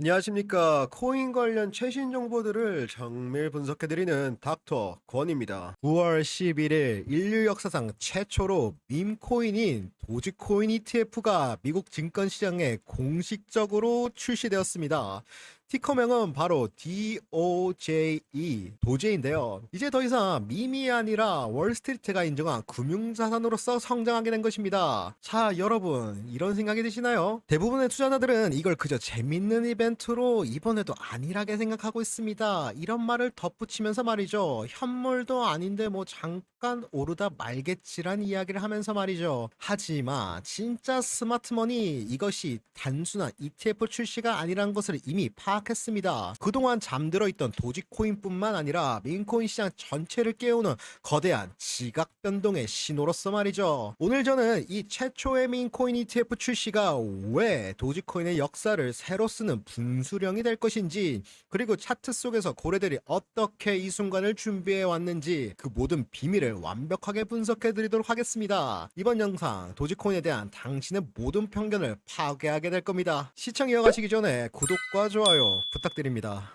안녕하십니까. 코인 관련 최신 정보들을 정밀 분석해드리는 닥터 권입니다. 9월 11일 인류 역사상 최초로 밈 코인인 도지코인 ETF가 미국 증권시장에 공식적으로 출시되었습니다. 티커명은 바로 DOJE, 도제인데요. 이제 더 이상 밈이 아니라 월스트리트가 인정한 금융자산으로서 성장하게 된 것입니다. 자, 여러분, 이런 생각이 드시나요? 대부분의 투자자들은 이걸 그저 재밌는 이벤트로 이번에도 안일하게 생각하고 있습니다. 이런 말을 덧붙이면서 말이죠. 현물도 아닌데 뭐 잠깐 오르다 말겠지란 이야기를 하면서 말이죠. 하지만 진짜 스마트머니 이것이 단순한 ETF 출시가 아니라는 것을 이미 파 악했습니다. 그동안 잠들어 있던 도지코인뿐만 아니라 민코인 시장 전체를 깨우는 거대한 지각 변동의 신호로서 말이죠. 오늘 저는 이 최초의 민코인 ETF 출시가 왜 도지코인의 역사를 새로 쓰는 분수령이 될 것인지 그리고 차트 속에서 고래들이 어떻게 이 순간을 준비해 왔는지 그 모든 비밀을 완벽하게 분석해 드리도록 하겠습니다. 이번 영상 도지코인에 대한 당신의 모든 편견을 파괴하게 될 겁니다. 시청 이어가시기 전에 구독과 좋아요 부탁드립니다.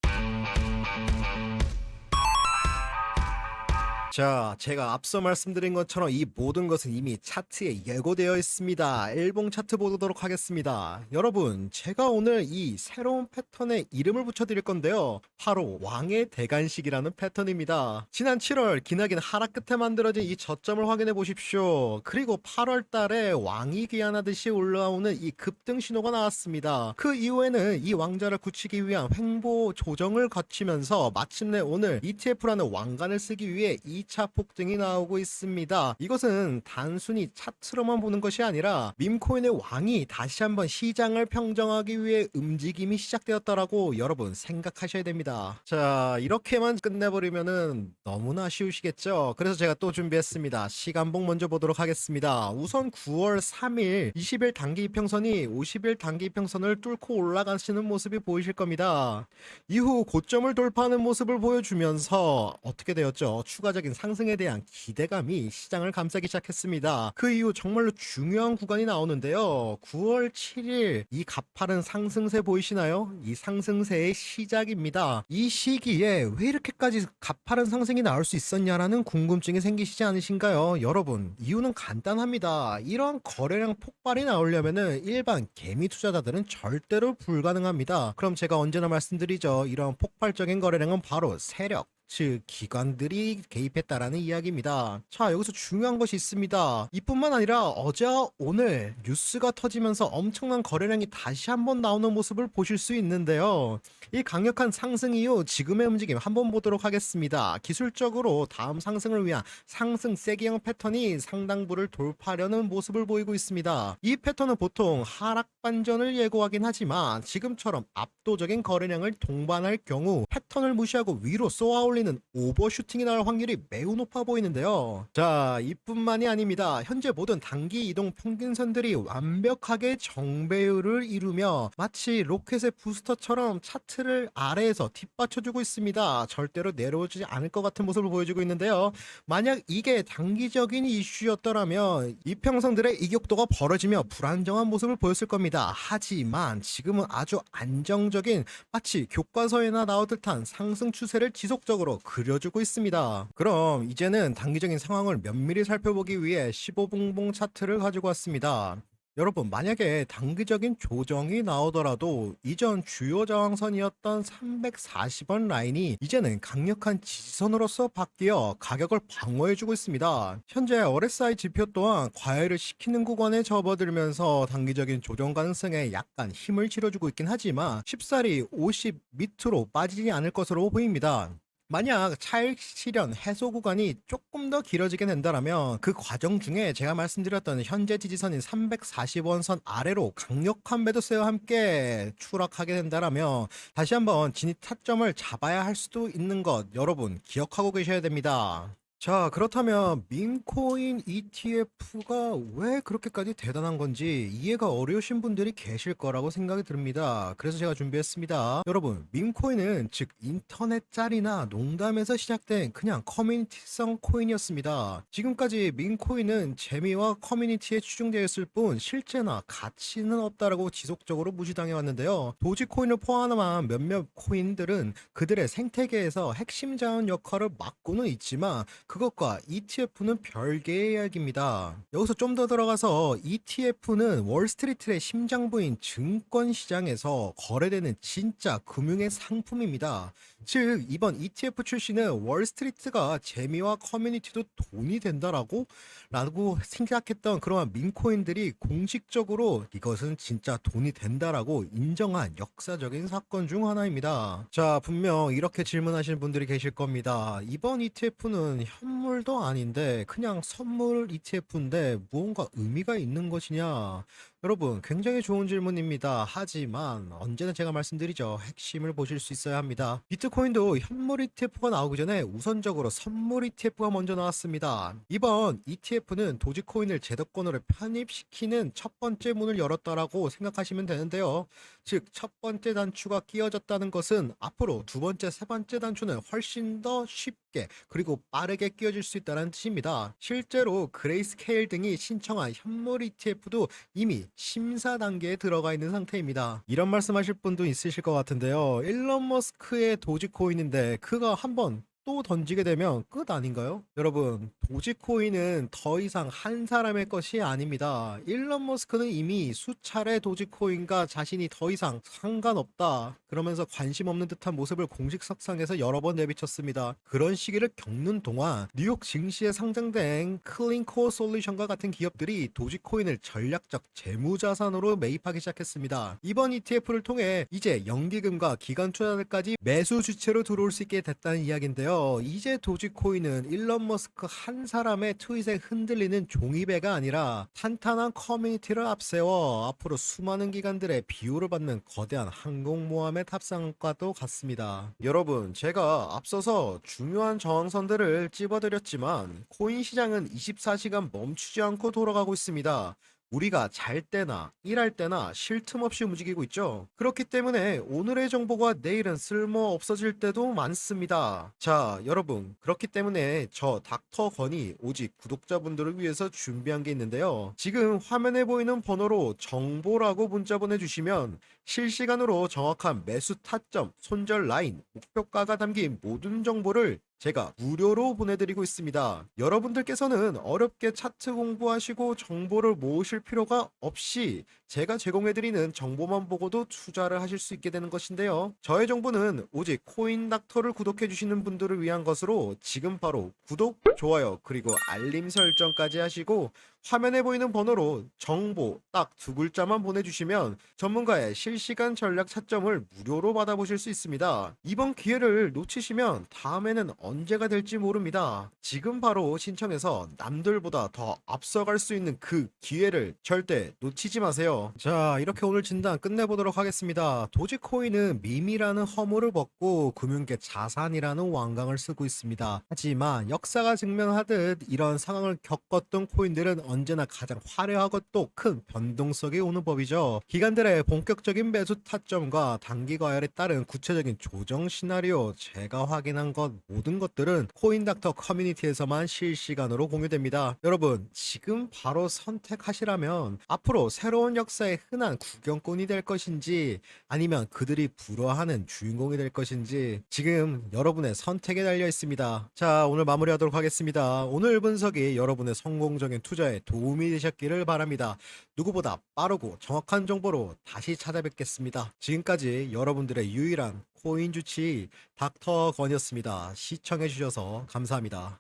자, 제가 앞서 말씀드린 것처럼 이 모든 것은 이미 차트에 예고되어 있습니다. 일봉 차트 보도록 하겠습니다. 여러분, 제가 오늘 이 새로운 패턴에 이름을 붙여드릴 건데요. 바로 왕의 대간식이라는 패턴입니다. 지난 7월 기나긴 하락 끝에 만들어진 이 저점을 확인해 보십시오. 그리고 8월 달에 왕이 귀환하듯이 올라오는 이 급등 신호가 나왔습니다. 그 이후에는 이 왕자를 굳히기 위한 횡보 조정을 거치면서 마침내 오늘 ETF라는 왕관을 쓰기 위해 2차 폭등이 나오고 있습니다. 이것은 단순히 차트로만 보는 것이 아니라 밈코인의 왕이 다시 한번 시장을 평정하기 위해 움직임이 시작되었다라고 여러분 생각하셔야 됩니다. 자, 이렇게만 끝내버리면은 너무나 아쉬우시겠죠? 그래서 제가 또 준비했습니다. 시간봉 먼저 보도록 하겠습니다. 우선 9월 3일 20일 단기 이평선이 50일 단기 이평선을 뚫고 올라가시는 모습이 보이실 겁니다. 이후 고점을 돌파하는 모습을 보여주면서 어떻게 되었죠? 추가적인 상승에 대한 기대감이 시장을 감싸기 시작했습니다. 그 이후 정말로 중요한 구간이 나오는데요. 9월 7일 이 가파른 상승세 보이시나요? 이 상승세의 시작입니다. 이 시기에 왜 이렇게까지 가파른 상승이 나올 수 있었냐라는 궁금증이 생기시지 않으신가요? 여러분, 이유는 간단합니다. 이런 거래량 폭발이 나오려면은 일반 개미 투자자들은 절대로 불가능합니다. 그럼 제가 언제나 말씀드리죠. 이런 폭발적인 거래량은 바로 세력, 즉 기관들이 개입했다라는 이야기입니다. 자 여기서 중요한 것이 있습니다. 이뿐만 아니라 어제 오늘 뉴스가 터지면서 엄청난 거래량이 다시 한번 나오는 모습을 보실 수 있는데요. 이 강력한 상승 이후 지금의 움직임 한번 보도록 하겠습니다. 기술적으로 다음 상승을 위한 상승 세기형 패턴이 상당부를 돌파하려는 모습을 보이고 있습니다. 이 패턴은 보통 하락 반전을 예고하긴 하지만 지금처럼 압도적인 거래량을 동반할 경우 패턴을 무시하고 위로 쏘아 올 리는 오버슈팅이 나올 확률이 매우 높아 보이는데요. 자, 이뿐만이 아닙니다. 현재 모든 단기 이동 평균선들이 완벽하게 정배율을 이루며 마치 로켓의 부스터처럼 차트를 아래에서 뒷받쳐주고 있습니다. 절대로 내려오지 않을 것 같은 모습을 보여주고 있는데요. 만약 이게 단기적인 이슈였더라면 이평선들의 이격도가 벌어지며 불안정한 모습을 보였을 겁니다. 하지만 지금은 아주 안정적인 마치 교과서에나 나올 듯한 상승 추세를 지속적으로 그려주고 있습니다. 그럼 이제는 단기적인 상황을 면밀히 살펴보기 위해 15분봉 차트를 가지고 왔습니다. 여러분 만약에 단기적인 조정이 나오더라도 이전 주요 저항선이었던 340원 라인이 이제는 강력한 지지선으로서 바뀌어 가격을 방어해주고 있습니다. 현재 RSI 지표 또한 과열을 시키는 구간에 접어들면서 단기적인 조정 가능성에 약간 힘을 실어주고 있긴 하지만 쉽사리 50 밑으로 빠지지 않을 것으로 보입니다. 만약 차익 실현 해소 구간이 조금 더 길어지게 된다면 그 과정 중에 제가 말씀드렸던 현재 지지선인 340원 선 아래로 강력한 매도세와 함께 추락하게 된다면 다시 한번 진입 타점을 잡아야 할 수도 있는 것 여러분 기억하고 계셔야 됩니다. 자, 그렇다면 민코인 ETF가 왜 그렇게까지 대단한 건지 이해가 어려우신 분들이 계실 거라고 생각이 듭니다. 그래서 제가 준비했습니다. 여러분, 민코인은 즉 인터넷 짤이나 농담에서 시작된 그냥 커뮤니티성 코인이었습니다. 지금까지 민코인은 재미와 커뮤니티에 추중되어 있을 뿐 실제나 가치는 없다라고 지속적으로 무시당해 왔는데요. 도지코인을 포함한 몇몇 코인들은 그들의 생태계에서 핵심 자원 역할을 맡고는 있지만 그 것과 ETF는 별개의 이야기입니다. 여기서 좀 더 들어가서 ETF는 월스트리트의 심장부인 증권 시장에서 거래되는 진짜 금융의 상품입니다. 즉 이번 ETF 출시는 월스트리트가 재미와 커뮤니티도 돈이 된다라고 라고 생각했던 그러한 민코인들이 공식적으로 이것은 진짜 돈이 된다라고 인정한 역사적인 사건 중 하나입니다. 자, 분명 이렇게 질문하시는 분들이 계실 겁니다. 이번 ETF는 현물도 아닌데 그냥 선물 ETF인데 무언가 의미가 있는 것이냐? 여러분, 굉장히 좋은 질문입니다. 하지만 언제나 제가 말씀드리죠. 핵심을 보실 수 있어야 합니다. 비트코인도 현물 ETF가 나오기 전에 우선적으로 선물 ETF가 먼저 나왔습니다. 이번 ETF는 도지코인을 제도권으로 편입시키는 첫 번째 문을 열었다라고 생각하시면 되는데요. 즉, 첫 번째 단추가 끼워졌다는 것은 앞으로 두 번째, 세 번째 단추는 훨씬 더 쉽게 그리고 빠르게 끼워질 수 있다는 뜻입니다. 실제로 그레이스케일 등이 신청한 현물 ETF도 이미 심사 단계에 들어가 있는 상태입니다. 이런 말씀하실 분도 있으실 것 같은데요. 일론 머스크의 도지코인인데 그가 한번 또 던지게 되면 끝 아닌가요? 여러분, 도지코인은 더 이상 한 사람의 것이 아닙니다. 일론 머스크는 이미 수차례 도지코인과 자신이 더 이상 상관없다. 그러면서 관심 없는 듯한 모습을 공식 석상에서 여러 번 내비쳤습니다. 그런 시기를 겪는 동안 뉴욕 증시에 상장된 클린코어 솔루션과 같은 기업들이 도지코인을 전략적 재무자산으로 매입하기 시작했습니다. 이번 ETF를 통해 이제 연기금과 기관 투자들까지 매수 주체로 들어올 수 있게 됐다는 이야기인데요. 이제 도지코인은 일론 머스크 한 사람의 트윗에 흔들리는 종이배가 아니라 탄탄한 커뮤니티를 앞세워 앞으로 수많은 기관들의 비호를 받는 거대한 항공모함의 탑승과도 같습니다. 여러분, 제가 앞서서 중요한 저항선들을 찝어드렸지만 코인 시장은 24시간 멈추지 않고 돌아가고 있습니다. 우리가 잘 때나 일할 때나 쉴 틈 없이 움직이고 있죠. 그렇기 때문에 오늘의 정보가 내일은 쓸모 없어질 때도 많습니다. 자, 여러분. 그렇기 때문에 저 닥터 건이 오직 구독자분들을 위해서 준비한 게 있는데요. 지금 화면에 보이는 번호로 정보라고 문자 보내주시면 실시간으로 정확한 매수 타점, 손절 라인, 목표가가 담긴 모든 정보를 제가 무료로 보내드리고 있습니다. 여러분들께서는 어렵게 차트 공부하시고 정보를 모으실 필요가 없이 제가 제공해드리는 정보만 보고도 투자를 하실 수 있게 되는 것인데요. 저의 정보는 오직 코인닥터를 구독해주시는 분들을 위한 것으로 지금 바로 구독, 좋아요, 그리고 알림 설정까지 하시고 화면에 보이는 번호로 정보 딱 두 글자만 보내주시면 전문가의 실시간 전략 차점을 무료로 받아보실 수 있습니다. 이번 기회를 놓치시면 다음에는 언제가 될지 모릅니다. 지금 바로 신청해서 남들보다 더 앞서갈 수 있는 그 기회를 절대 놓치지 마세요. 자, 이렇게 오늘 진단 끝내보도록 하겠습니다. 도지코인은 밈이라는 허물을 벗고 금융계 자산이라는 완강을 쓰고 있습니다. 하지만 역사가 증명하듯 이런 상황을 겪었던 코인들은 언제나 가장 화려하고 또 큰 변동 속에 오는 법이죠. 기관들의 본격적인 매수 타점과 단기 과열에 따른 구체적인 조정 시나리오 제가 확인한 것 모든 것들은 코인닥터 커뮤니티에서만 실시간으로 공유됩니다. 여러분 지금 바로 선택하시라면 앞으로 새로운 역사의 흔한 구경꾼이 될 것인지 아니면 그들이 불화하는 주인공이 될 것인지 지금 여러분의 선택에 달려 있습니다. 자 오늘 마무리하도록 하겠습니다. 오늘 분석이 여러분의 성공적인 투자에 도움이 되셨기를 바랍니다. 누구보다 빠르고 정확한 정보로 다시 찾아뵙겠습니다. 지금까지 여러분들의 유일한 코인 주치 닥터 건이었습니다. 시청해주셔서 감사합니다.